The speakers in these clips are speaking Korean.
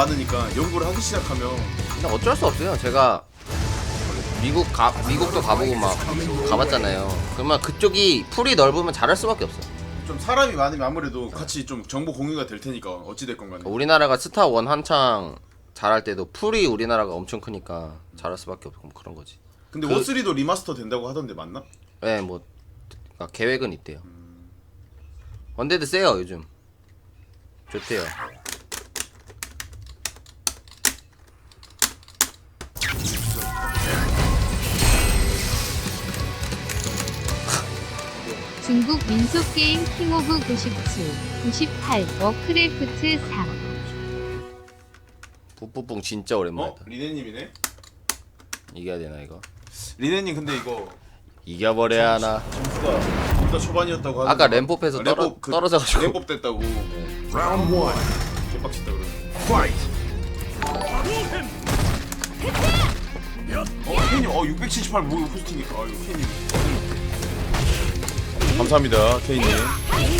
많으니까 연구를 하기 시작하면 근데 어쩔 수 없어요. 제가 미국 가 미국도 가보고 막 가봤잖아요. 그러면 그쪽이 풀이 넓으면 잘할 수밖에 없어 요. 좀 사람이 많으면 아무래도 같이 좀 정보 공유가 될 테니까 어찌 됐건 간에 우리나라가 스타 원 한창 잘할 때도 풀이 우리나라가 엄청 크니까 잘할 수밖에 없고 뭐 그런 거지. 근데 그- 워3도 리마스터 된다고 하던데 맞나? 예, 뭐 그러니까 계획은 있대요. 원데드 세요 요즘. 좋대요. 중국 민속 게임 킹 오브 97, 98, 워크래프트 4. 뿌뿌뿡 진짜 어? 오랜만이다. 리네님이네? 이겨야 되나 이거? 리네님 근데 이거 이겨버려야 하나. 점수가 둘다 초반이었다고 하는데 아까 램pop에서 떨어- 램법 그- 떨어져가지고. 램법 됐다고 Round one. 개빡쳤다 그러네 Fight. 어 케이님 어678 뭐, 호스팅이 아유 케이님 감사합니다 케이님.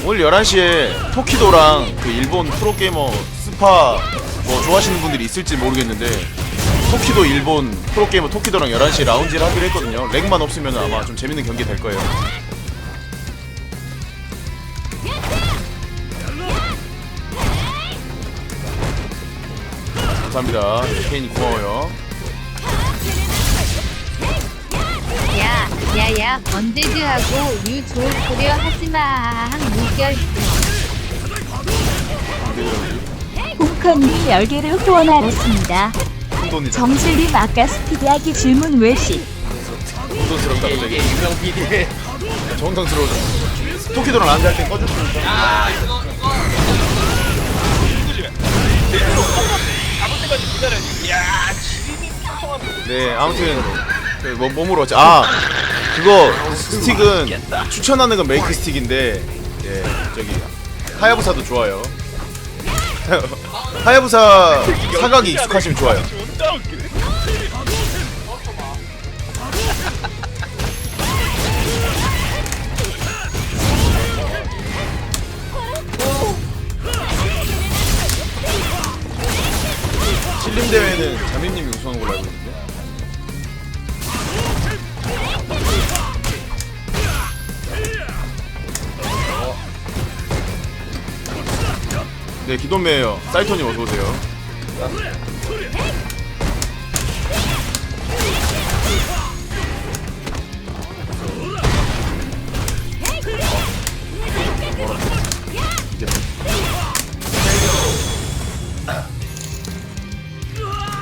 오늘 11시에 토키도랑 그 일본 프로게이머 스파 뭐 좋아하시는 분들이 있을지 모르겠는데 토키도 일본 프로게이머 토키도랑 11시에 라운지를 하기로 했거든요. 렉만 없으면 아마 좀 재밌는 경기 될 거예요. 감사합니다. 케이님 고마워요 야, 야야, 언데드하고 유 좋을 거려 하지마. 항 무결. 홍커님 10개를 후원하였습니다. 정실님 아까 스피드하기 질문 외식. 돈스럽다 이게 갑자기 유명 PD의 정성스러워져 토끼도랑 라운지 할때 꺼줄 수 있어 네 아무튼 그 뭐, 몸으로 어찌 아 그거 스틱은 추천하는 건 메이크 스틱인데 예 저기 하야부사도 좋아요. 하야부사 사각이 익숙하시면 좋아요. 실림 대회는 자민님이 우승한 걸로 알고 있는데 네 기돈매예요 사이토님 어서 오세요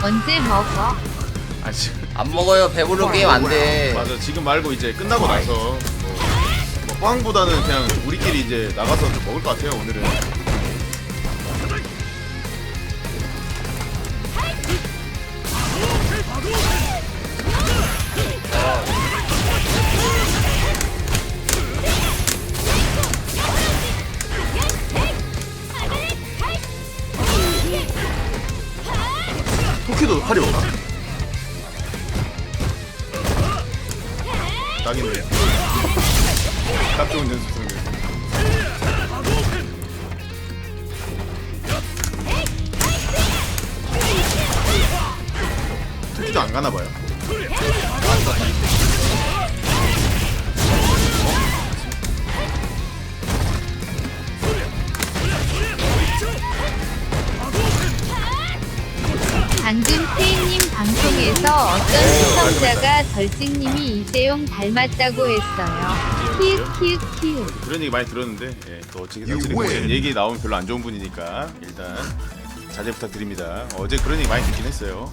언제 먹어? 아 지금 안 먹어요. 배불러 게임 안 돼. 맞아 지금 말고 이제 끝나고 나서 뭐, 뭐 빵보다는 그냥 우리끼리 이제 나가서 좀 먹을 것 같아요 오늘은 도 오나? 딱이네. 딱 좋은 연습 성능 토끼도 안 가나봐요 시청자가 덜찍님이 이재용 닮았다고 했어요. 키읔. 그런 얘기 많이 들었는데 예, 또 어찌 어찌. 얘기 나오면 별로 안 좋은 분이니까 일단 자제 부탁드립니다 어제 그런 얘기 많이 듣긴 했어요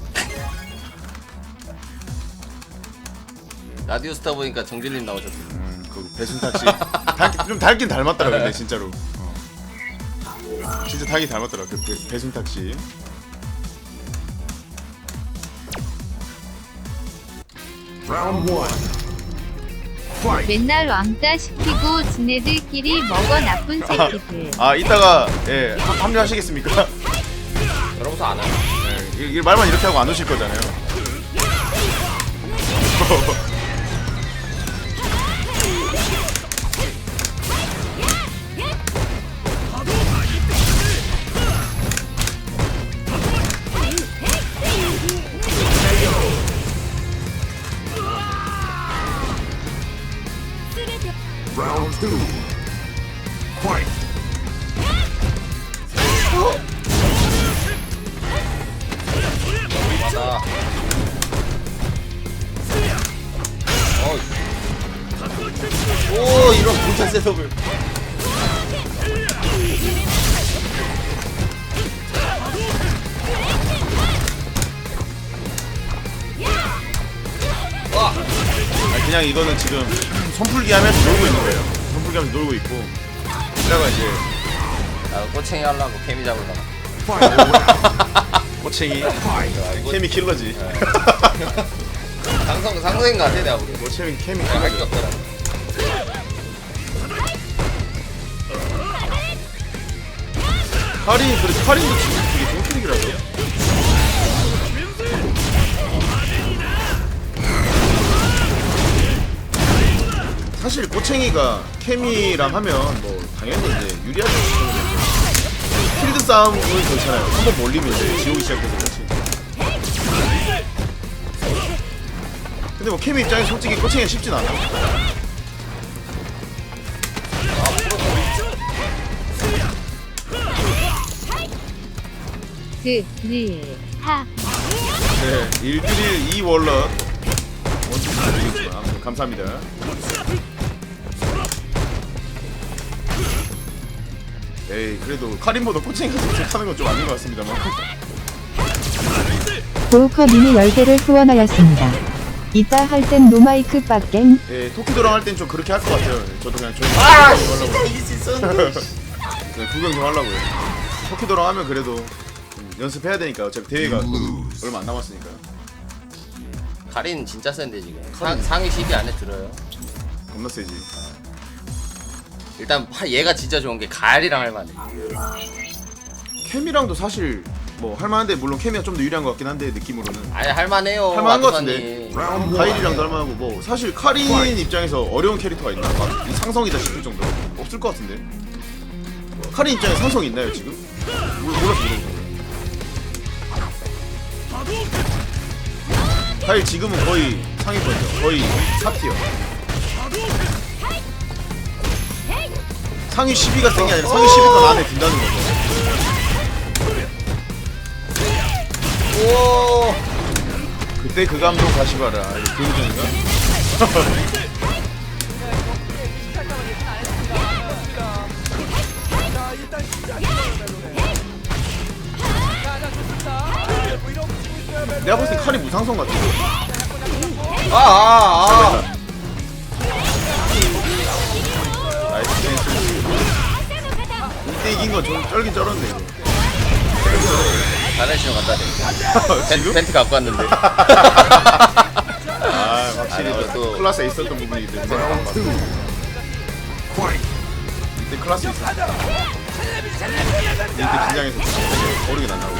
라디오 스타 보니까 정진님 나오셨어. 음, 그 배순탁 씨. 닮- 좀 닮긴 닮았더라 근데 진짜로. 어. 진짜 닮긴 닮았더라 그 배, 배순탁 씨. 맨날 왕따 시키고 지네들끼리 먹어 나쁜 새끼들. 아 이따가 예 합- 합류하시겠습니까? 그러고서 안 와요. 예, 이- 이 말만 이렇게 하고 안 오실 거잖아요. 셋업을. 와. 아, 그냥 이거는 지금 선풀기 하면서 놀고 있는 거예요. 선풀기 하면서 놀고 있고. 이따가 이제 나 꼬챙이 하려고 개미 잡으려고. 꼬챙이 Fight. 케미 킬러지. 상성 상성인 것 같아 내가 보기. 꼬챙이 케미 킬러지. 없더라. 카린 그래 카린도 지금 되게 좋은 캐릭이라서. 사실 꼬챙이가 케미랑 하면 뭐 당연히 이제 유리하죠. 필드 싸움은 괜찮아요. 한번 몰리면 이제 지우기 시작해서 그렇지. 근데 뭐 케미 입장에서 솔직히 꼬챙이가 쉽진 않아. 그, 하, 네, 1드릴 2 월럿 아무튼 감사합니다. 에이 그래도 카린보다 코칭이 하는 건 좀 아닌 것 같습니다만. 보호커 미니 10개를 후원하였습니다. 이따 할 땐 노마이크 빡갱 예, 토끼도랑 할 땐 좀 그렇게 할 것 같아요. 저도 그냥 조용히 아 하려고. 이길 수 있었는데. 그냥 구경 좀 하려고요. 토끼도랑 하면 그래도 좀 연습해야 되니까 어차피 대회가 또 얼마 안 남았으니까 카린 진짜 센데 지금. 상, 상위 10위 안에 들어요. 겁나 세지 일단 파- 얘가 진짜 좋은 게 가을이랑 할만해. 케미랑도 사실 뭐 할만한데 물론 케미가 좀 더 유리한 것 같긴 한데 느낌으로는 아니 할만해요. 할만한 것. 같은데. Round one. 가일이랑 닮아하고 뭐 사실 카린 입장에서 어려운 캐릭터가 있나? 막이 상성이다 싶을 정도 로 없을 것 같은데. 카린 입장에 상성 있나요 지금? 몰- 몰라서 모르겠어 요. 가일 지금은 거의 상위권이죠. 거의 4티어. 상위 10위가 센 게 아니라 상위 10위권 안에 든다는 거죠. 오. 그때 그 감동 다시 봐라. 이거 그 의전인가? 칼이 무상성 같아. 아, 아, 아. 나이스. 이때 이긴 건좀 쩔긴 쩔었네 이거. 다른 신호 대. 벤? 벤트 갖고 왔는데. 아 확실히 아니, 또 또- 클라스에 있었던 부분이기 때문에. 이때 클라스 있었어. 이때 긴장해서 어리게 난다고.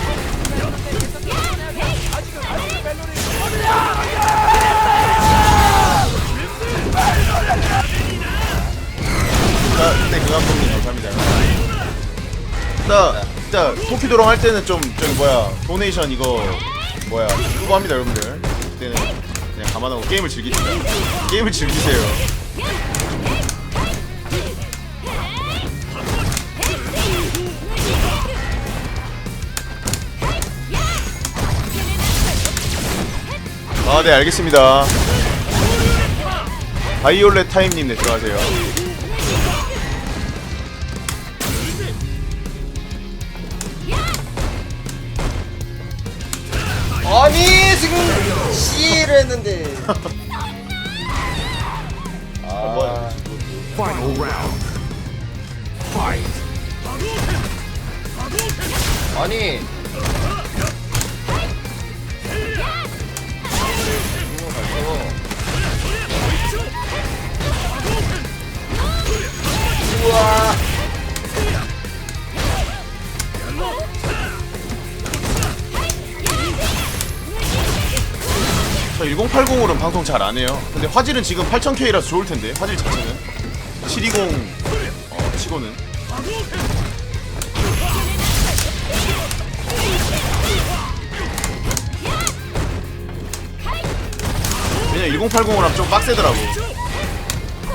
자, 그때 그 감독님 감사합니다. 나 진짜 토끼도롱 할 때는 좀 저기 뭐야 도네이션 이거 뭐야 그거 합니다 여러분들. 그때는 그냥 감안하고 게임을 즐기시다. 게임을 즐기세요. 아, 네, 알겠습니다. 바이올렛 타임님, 네, 들어가세요. 아니 지금 C를 했는데. 아, 뭐야, Final round. Fight. 아니. 우와. 저 1080으로는 방송 잘 안 해요. 근데 화질은 지금 8000K라서 좋을 텐데, 화질 자체는. 720, 어, 치고는. 왜냐 1080으로 하면 좀 빡세더라고.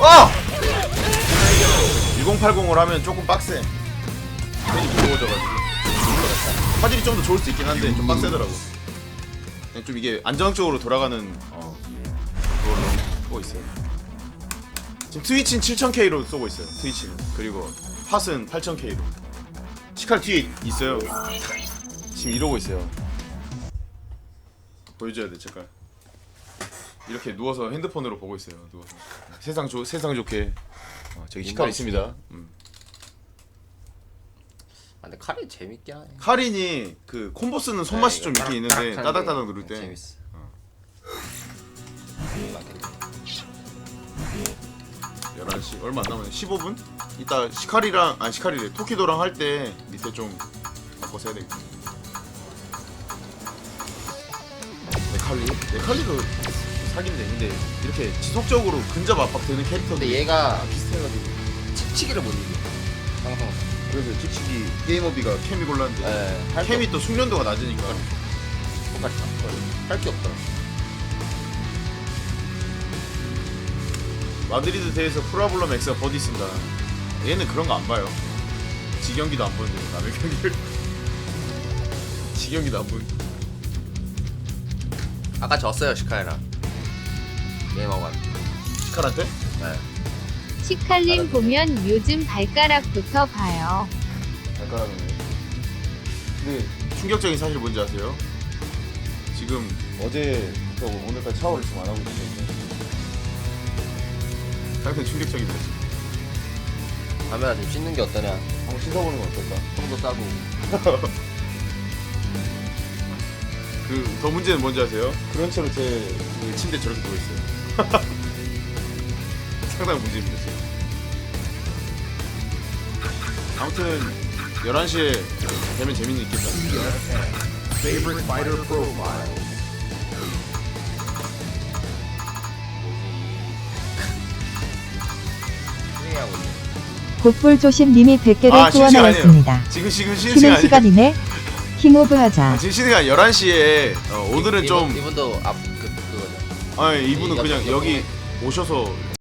아! 2080을 하면 조금 빡세. 괜히 무거워져가지고. 화질이 좀 더 좋을 수 있긴 한데 좀 빡세더라고. 그냥 좀 이게 안정적으로 돌아가는 어 그걸로 쓰고 있어요. 지금 트위치는 7000K로 쏘고 있어요. 트위치는 그리고 팟은 8000K로. 시칼 뒤에 있어요. 지금 이러고 있어요. 보여줘야 돼, 잠깐. 이렇게 누워서 핸드폰으로 보고 있어요. 누워서 세상 좋 세상 좋게 어, 저기 시칼 있습니다. 음. 아, 근데 칼이 재밌긴 하네. 카린이 그 콤보 쓰는 손맛이 네, 좀 있긴 딱- 있는데 딱 따닥따닥 게 누를 때 재밌어. 어. 맞겠네. 11시 얼마 안 남았네 15분? 이따 시카리랑 아니 시카리래 토키도랑 할 때 밑에 좀 바꿔서 해야 되겠다 네칼리? 네칼리도 사기인데 근데 이렇게 지속적으로 근접 압박 되는 캐릭터도 근데 얘가 비슷해가지고 치치기를 못 이겨. 항상. 그래서 찍찍이 게이머비가 캠이 골랐는데 예. 할 캠이 또 숙련도가 낮으니까 똑같이 할게 없더라. 마드리드 대회에서 프라블럼 X가 버디 쓴다 얘는 그런 거 안 봐요 지 경기도 안 보는데 남의 경기를 지 경기도 안 보는데 아까 졌어요 시카이랑. 왔. 시칼한테? 네. 치칼님 보면 요즘 발가락부터 봐요. 발가락이네 근데 충격적인 사실 뭔지 아세요? 지금 어제부터 오늘까지 샤워를 지금 안 하고 있는데 상당히 충격적이다 지금 카메라 좀 씻는 게 어떠냐. 한번 씻어보는 건 어떨까? 손도 싸고. 그 더 문제는 뭔지 아세요? 그런 채로 제그 침대 저렇게 누워 있어요. 상당히 문제입니다 지금. 아무튼 11시에 되면 재미는 있겠다. Favorite fighter profile. 곧불조심님이 100개를 아, 쉬는 시간 후원하였습니다. 아니에요. 지금 지금 쉬는 쉬는 시간. 시간이네. 킹오브 하자. 아, 지금 쉬는 시간 11시에 어, 오늘은 이분- 좀 이분도 앞. 아니 이분은 이 그냥 옆- 여기. 오셔서